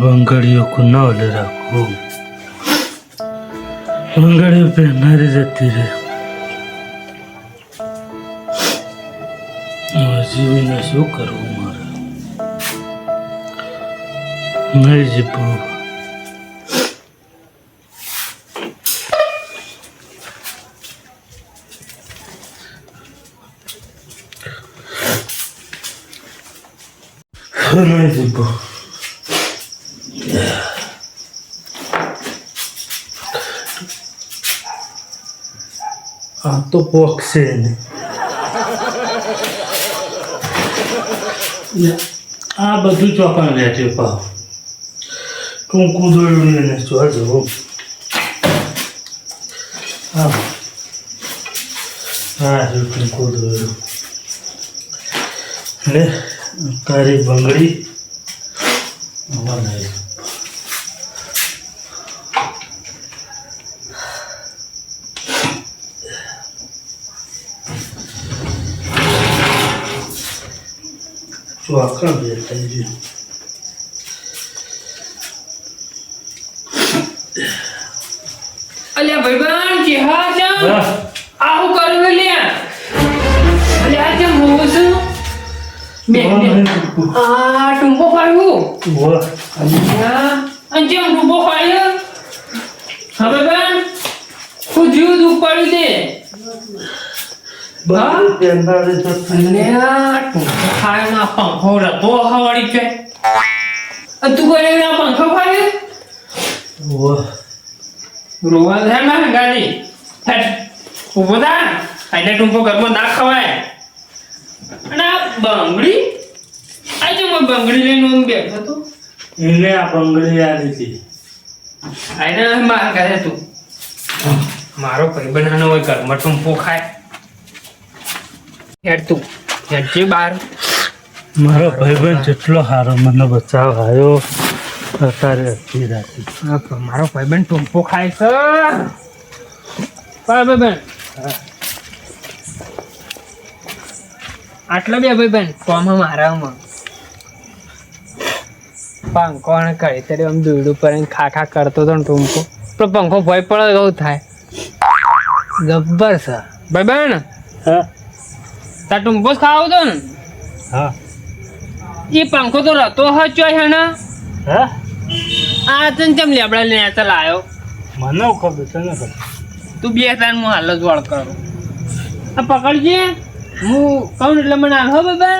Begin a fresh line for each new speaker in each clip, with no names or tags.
બંગડીઓ કુનાવલે રાખવું બંગડીઓ પહેરનારી જતી રહે જીવીને શું કરવું મારે નહીં જીવવું નહીં જીવવું આ તો પોકશે ને આ બધું ચોકણ છે પાવ ટૂંકું દોડ્યું ને જો જવું હા હા ટૂંકું દોડ્યું લે તારી બંગડી. આમાં નહીં. બે થઈ છે
આ
વાહ
અલ્યા અને જેમ ટૂંકો પાડ્યો હવે બેન હું જીવ દુઃખ પાડી દે. પંખો રતો હવાડી છે. તું કોઈ પંખો
ફાડ્યો
રોવા થાય ના ગાડી. ઊભો થા. એટલે ટૂંકો ઘરમાં ના ખવાય. અને આ બંગડી? આજે મેં બંગડી લઈને હું બેઠો હતો?
એને આ બંગડી આલી હતી
આઈને માર કરે તું. મારો ભાઈ બનાનો હોય ઘરમાં ટૂંપો ખાય હેડ તું હેડ જે બાર
મારો ભાઈબંધ જેટલો સારો મને બચાવ આવ્યો અત્યારે અડધી રાતે.
મારો ભાઈબંધ ટૂંપો ખાય છે. ભાઈબંધ આટલા બે ભાઈ બેન કોમ મારામાં પંખો અને કરી તરી આમ દૂર ઉપર ખા ખા કરતો હતો ને ટૂંકો. પણ પંખો ભય પડે એવું થાય. ગબ્બર છે. ભાઈ
બેન
તાર ટૂંકો જ ખાવ હતો ને?
હા.
એ પંખો તો રતો હચો હે ને?
હા?
આ તને ચમ લેબડા લઈને ચાલ આવ્યો
મને ખબર તને ખબર.
તું બે ત્રણ હું હાલ જ વાળ કરું. આ પકડજે. હું કહું એટલે મને હો બાબા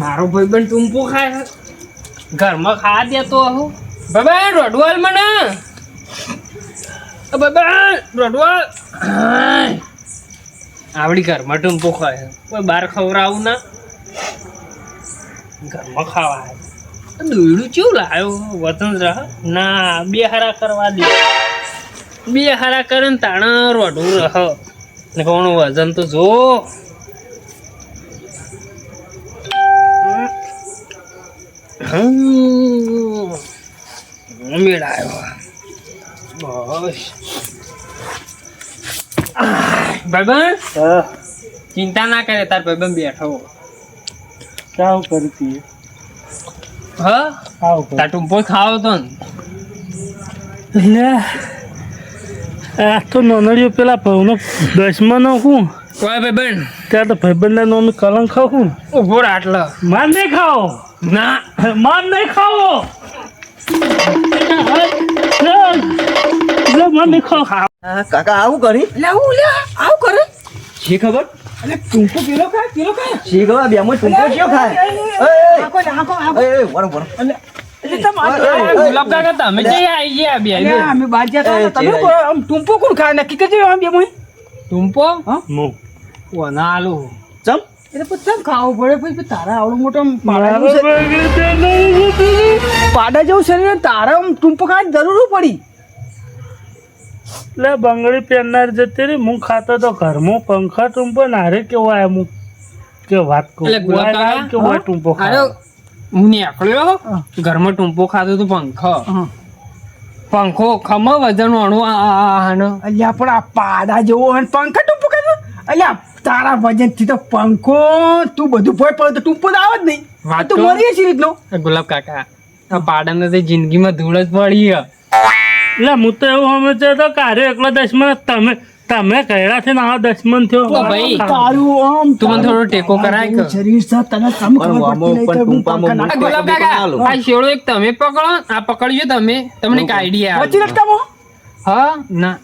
મારો ભાઈ બેન ટૂંપો ખાય છે. ઘરમાં ખા દેતો હું. બાબા રોડવાલ મને. બાબા રડવાલ. આવડી ઘરમાં ટૂંપો ખાય કોઈ બહાર ખવડાવું ના. ઘરમાં ખાવા. દોયડું કેવું લાવ્યો? વતન રહ ના બે હારા કરવા દે. બે હારા કરે ને તાણ રોઢું રહ. ને કોણ વજન તો જો હમ. મેળ આવ્યો. બસ. ભાઈબંધ? ચિંતા ના કરે તાર ભાઈબંધ બેઠો
કાવ કરતી
હા. તાર ટુંપો ખાવ તો ને
આ તો નોનડીઓ પેલા ભાવનો દસમાં નો હું
કોઈ ભાઈબંધ
ત્યાં તો ભાઈબંધના નોમી કલંક ખાવું
ઊભો રાખ આટલા.
માન નહીં ખાઓ.
ના.
માન નહીં ખાવો માન નહીં ખાઓ.
હા, કાકા આવું કરી?
લે હું લે આવું કરે.
શી ખબર?
અલે ટૂંકો પેલો ખાય પેલો ખાય
શી ખબર? બે માં ટૂંકો કયો ખાય એ, એ, એ, એ, વરો, વરો.
ગુલાબ
ટૂંપો કોણ ખાય? નક્કી કરજો આમ બે મોય
ટૂંપો?
હું?
ઓ
ચમ?
એટલે પછી ખાવું પડે? પછી તારા આવડું મોટો પાડા જેવું શરીર- તારા આમ ટૂંપો ખાવાની જરૂર પડી?
એટલે બંગડી પહેરનાર જતી રહી હું ખાતો તો ઘરમાં પંખા ટૂંપો નારે કેવો આયા હું કે વાત કહું ટૂંપો ખાય
હું નીકળ્યો? ઘરમાં ટૂંપો ખાતો તો પંખો. પંખો ખમા વજન અણુ આનો.
અલ્યા પણ આ પાડા જેવો અને પંખા ટૂંપો ખાતો અલ્યા તારા વજનથી તો પંખો તું બધું ભોય પડે તો ટૂંપો તો આવે જ નહીં.
વાત
તું મરીએ છે રીતનો.
ગુલાબ કાકા આ પાડાને તો જિંદગીમાં ધૂળ જ પડી
એટલે હું તો એવું સમજ્યો હતો કે આરે એકલો દશમન જ તમે કહેડા છે ને આવો દશમન થયો.
તો ભાઈ,
તારું આમ
તું મને થોડો ટેકો કરાય કે?
શરીર સા તને સમ ખબર પડતી નહીં તો
ગુલાબ કાકા આ શેડો એક તમે પકડો આ પકડજો તમે. તમને એક આઈડિયા
નાખ. વચ્ચે રસ્તામાં
હા ના.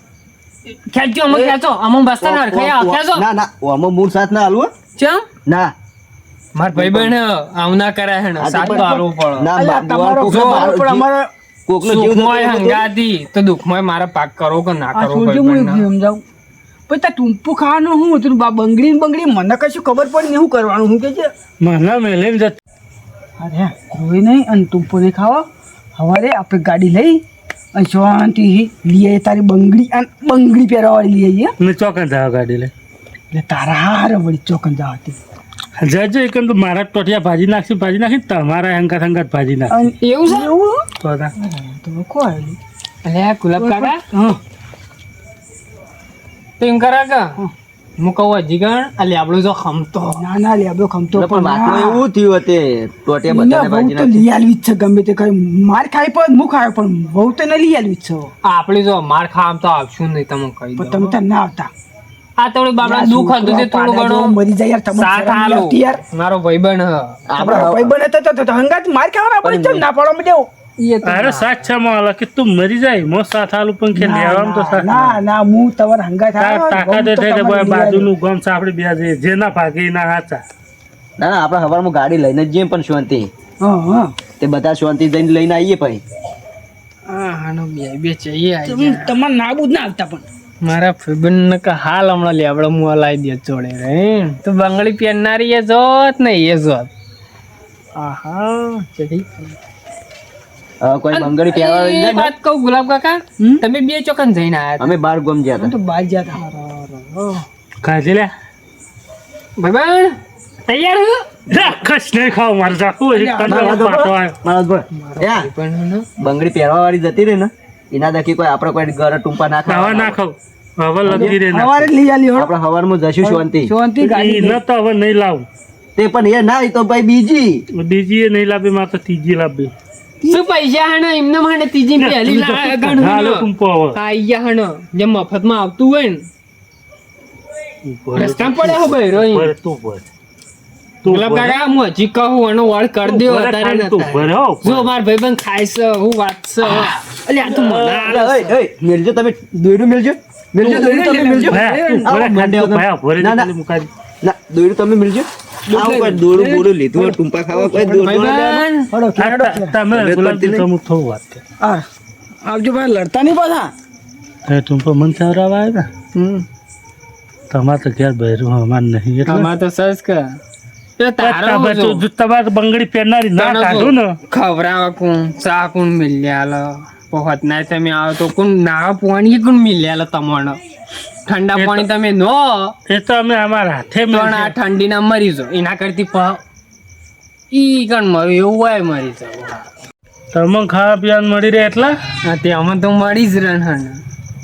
ખેંચજો અમો ખેંચો. અમો બસતા ના રખાય. આ ખેંચો.
ના ના. અમો મૂળ સાથ ના હાલવું
ચમ?
ના.
માર ભાઈ બહેન આવું ના કરાય હે
તો
સાથ તો હાલવું પડે.
ના
અલ્યા,
બા-
તમારો
કોકનો જીવ- કોકનો જીવ હોય
હંગાતી. તો દુઃખમય મારા પાક કરો કે ના કરો ભાઈ બહેન
સમજાવું. પછી તાર ટૂંપું ખાવાનું શું હતું? બા બંગડી ને બંગડી મને કશું ખબર પડે ને શું કરવાનું હું કે છે?
મને મેલીને જત
અરે કોઈ નહીં અને ટૂંપો નહીં ખાવા. સવારે આપણે ગાડી લઈ અને શાંતિથી લઈ આવીએ તારી બંગડી અને બંગડી પહેરવાવાળી લઈ આવીએ.
ને ચોકન જાવ ગાડી લઈ.
એટલે તારા હારે વળી ચોકન જવાતી
જજો એક તો મારા ટોટિયા ભાજી નાખશું ભાજી નાખી તમારા હંગાત હંગાત ભાજી નાખ
એવું છે?
એવું?
તો તા.
કોઈ
અલ્યા ગુલાબ કાકા?
હા.
તો એમ કરા કે હું. કહું જીગણ અલે જો ખમતો.
ના ના લે આપણો ખમતો
પણ વાતમાં એવું થયું હતે ટોટે
વહુ
ભાજી
તો લઈ આલવી છે ગમે તે કઈ માર ખાય પણ હું ખાય પણ બહુ તો ન લઈ આલવી જ છે.
આપણે જો માર ખાવા તો આવશું નહીં તમે કહી દો.
તમે ત્યાં ના આવતા.
આ તો બાબડા દુખ હતું તે થોડું
પાડા
ઘણું
મરી જાય યાર તમને
સાથ આલો.
યાર.
મારો ભાઈબંધ આપણો
આપણા હતો બને તો તો- તો હંગાત માર ખાવાના આપણે
પણ
ચમ ના પાડવા માંડ્યો
તો
અરે સાચ છે મોલા કે તું મરી જાય મો સાથ આલું પણ કે લેવામાં તો સાથ
ના ના હું તમારા
હંગા
આવ્યો,
તાકાત થાય કે બાજુનું ગામ છે આપણે બે જઈએ જે ના ભાગે ના હાચા.
ના ના આપણે હવારમાં ગાડી લઈને જ જઈએ પણ શાંતિ.
હા હા.
તે બધા શાંતિ જઈને લઈને આવીએ ભાઈ.
હા હાનો બે બે જઈએ આઈ
તમે નાબૂદ ના આવતા પણ.
મારા ફેબન ને કે હાલ હમણાં લેબડો મુ લાવી દે જોડે રે તો બંગડી પહેરનારી એ જોત ને એ જોત. આહા ચડી
કોઈ બંગડી પહેરવા લઈ જાય
વાત કહું ગુલાબ કાકા? તમે બે ચોકન જઈને આયા
અમે બાર ગોમ ગયા હતા.
તો ગયા હતા.
કાજે લે
ભાઈ તૈયાર હો?
કશ નહીં ખાવ મારે જાખું એક તને પાટો આવ્યો.
મારા ભાઈ, યા, બંગડી પહેરવા વાળી જતી રહી ને એના દખી કોઈ આપણે કોઈ ઘરે ટૂંપા ના
ખાવ ના
ખાવા.
હવે લગી રે ના
સવારે લઈ આલી હો.
આપણે હવારમાં જશું શાંતિ.
શાંતિ ગાડી
ન તો હવે નહીં લાવું.
તે પણ એ ના હોય તો ભાઈ બીજી.
બીજી એ નહીં લાવી મારે તો ત્રીજી લાવી
શું પૈસા હણ એમને મને ત્રીજી પહેલી લા-
હાલો
હણ.
ટૂંપો
આયા હણ જે મફતમાં આવતું હોય ને. રસ્તામાં પડે હો બૈરો અહીં.
તું ભરે
ગુલાબ કાકા હું હજી કહું એનો વળ કરી દો અત્યારે
ખાલી
ને
તું
અત્યારે.
ભરે હો.
જો માર ભાઈબંધ ખાય છે હું વાત છે. અલે તું મને
અરે,
આલે
ઓય, ઓય, મેલજો તમે દોયડું મેલજો. મેલજો તમે મેલજો. ના, ના. ના દોયડું તમે મેલજો દોડું બોડું લીધું ટૂંપા ખાવા કોઈ દોડું
થોડું વાત
આવજો ભાઈ લડતા નહીં પાછા.
ટૂંપો મન સવરાવા આવ્યા
હમ.
તમારે તો ઘેર બહેરું અમાર નહીં એટલે?
આમાં તો સજ કે.
તમારે
જો.
તો જો તમારે બંગડી પહેરનારી ના. કાઢું ને.
ખવડાવા કોણ? ચા કોણ મિલ્યાલ પહોંચ ના તમે આવો તો કોણ? ના પોણી કોણ મિલ્યાલ તમને? ઠંડા પાણી તમે નો
એ તો અમે અમારા હાથે
પણ આ ઠંડીના મરી જાઓ એના કરતી પ ઈ કણ મર્યું એવું હોય મરી જાવ
તમને ખાવા પીવાનું મળી રહે એટલા?
હા તે અમે તો મળી જ રહે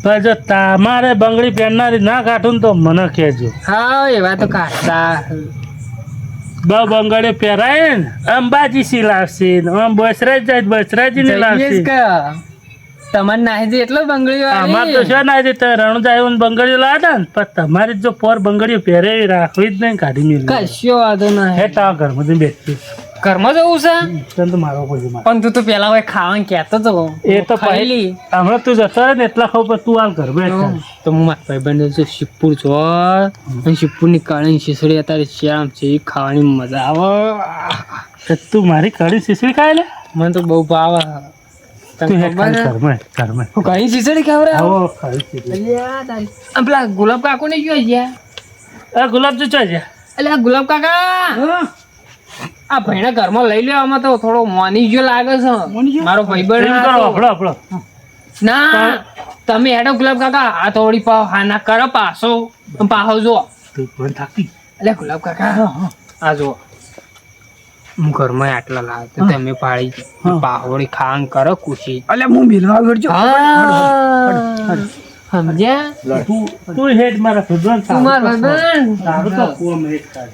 તો
પણ જો તમારે બંગડી પહેરનારી ના કાઢું તો મને કહેજો.
હા એવા તો કાઢતા.
બ બંગડી પહેરાય ને અંબાજી સી લાવશે આમ બસરાજ જાય બસરાજી ને લાવશે.
તમારે નાહી એટલો બંગડી
આમાં તો છે ને આજે રણુજા આવ્યો બંગડીઓ લાવ્યા ને પણ તમારી જો પોર બંગડીઓ પહેરે રાખવી જ નહીં કાઢી મેળ
કશો વાંધો
હે
નહીં
તા ઘરમાં બેસતી
ઘરમાં જવું છે?
તને તો મારો. કોઈ
પણ તું તો પેલા હોય ખાવાનું કહેતો તો
એ તો
પહેલી
હમણાં તું જતો રહે ને એટલા ખાવ પણ તું હાલ ઘર બેઠ.
તો હું મારા ભાઈબંધ છે શિવપુર છો અને શિવપુરની કાળી શીસડી અત્યારે શ્યામ છે એ ખાવાની મજા આવે.
તું મારી કાળી શીસડી ખાય લે?
મને તો બહુ ભાવે. ગુલાબ કાકો ને ગયા
ગુલાબ જો જા
અલ્યા ગુલાબ કાકા. આ ભાઈને ઘરમાં લઈ લ્યો આમાં તો થોડો મોની જો લાગે છે. મારો
ભાઈ બહેન
ના તમે હેડો ગુલાબ કાકા આ થોડી પાવ હા ના કરો પાછો. પાહો જો
તું પણ થાકી.
અલ્યા ગુલાબ કાકા. આ જો હું ઘરમાં આટલા લાવ તો તમે પાડી
હા.
પાહોડી ખાંગ કરો ખુશી.
અલે હું મિલવા
ગરજો સમજ્યા?
તું તું હેડ મારા ભગવાન
તું માર ભાઈબંધ.
તારું તો કોમ હેડ કાઢ.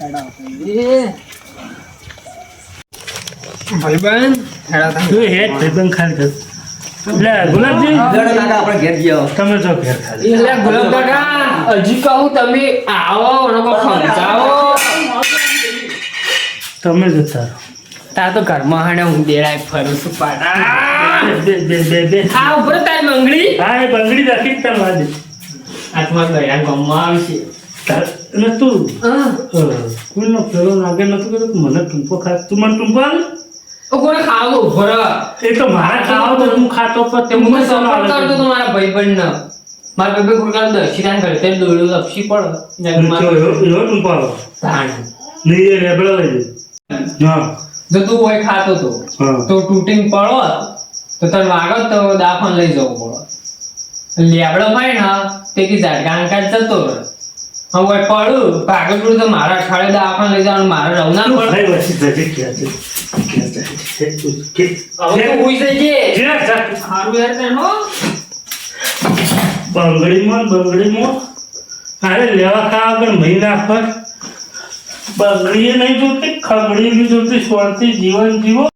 ભાઈબંધ તું
હેડ ભગવાન ખાલી કર. લે ગુલાબજી.
આપણે ઘેર જઈએ.
તમે જો ઘેર ખાલી.
એટલે ગુલાબ કાકા હજી કહું તમે આવો અને
તમે જ રહો.
તા તો ઘરમાં હાડે હું દેડાય ફરું છું પાટા
બે બે બે બે
હા ઉપર તાર બંગડી?
હા એ બંગડી રાખી તને લાગે
આત્મા ગયા ગમવા આવશે.
અને તું? કોઈનો પેલો નાગે નતું કે મને ટૂંપો ખા તું મને ટૂંપો આલ?
ઓ કોને ખાવો ભર
એ તો મારા ખાવો તો હું ખાતો પર
તે હું
મને
સપોર્ટ કરતો તો મારા ભાઈબંધને. મારા ભાઈબંધ ગુરકાલ દર્શિકાન કરે તે દોડ્યો લપસી પડે.
જો ટૂંપો આલો.
તાણ.
નહીં એ લેબડો લઈ લે. હા.
તું કોઈ ખાતો તો.
હા.
તો તૂટીને પડો તો તને વાગો તો દાફન લઈ જવું પડો લેબડો હોય ને તે કી ઝાડકાન કાઢ જતો રહે પડું ભાગો પડું તો મારા અઠવાડિયે દાફન લઈ જવાનું મારે રવના પડે.
ભાઈ બંગડીમાં બંગડીમાં. અરે લેવા ખાવા પણ મહિના પર. બંગડી નહીં જોતી ખગડી નહીં જોતી શાંતિ જીવન જીવો.